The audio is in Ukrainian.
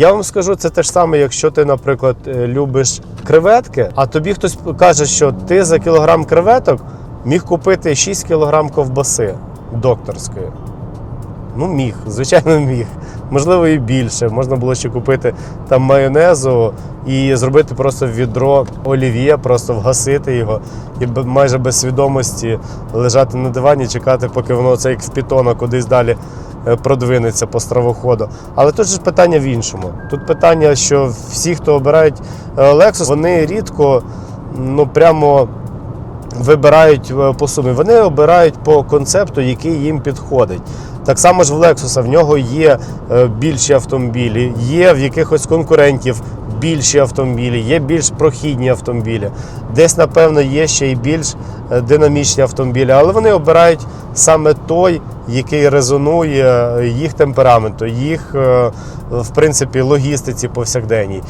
Я вам скажу, це те ж саме, якщо ти, наприклад, е, любиш креветки, а тобі хтось каже, що ти за кілограм креветок міг купити 6 кілограм ковбаси докторської. Ну, міг, звичайно, міг. Можливо, і більше. Можна було ще купити там майонезу і зробити просто відро олів'є, просто вгасити його і майже без свідомості лежати на дивані, чекати, поки воно це як в пітона кудись далі продвинеться по стравоходу. Але тут ж питання в іншому. Тут питання, що всі, хто обирають е, Lexus, вони рідко ну прямо вибирають е, по сумі. Вони обирають по концепту, який їм підходить. Так само ж в Lexus, в нього є е, більші автомобілі, є в якихось конкурентів більші автомобілі, є більш прохідні автомобілі. Десь, напевно, є ще й більш е, динамічні автомобілі, але вони обирають саме той, який резонує їх темпераменту, їх, е, в принципі, логістиці повсякденній.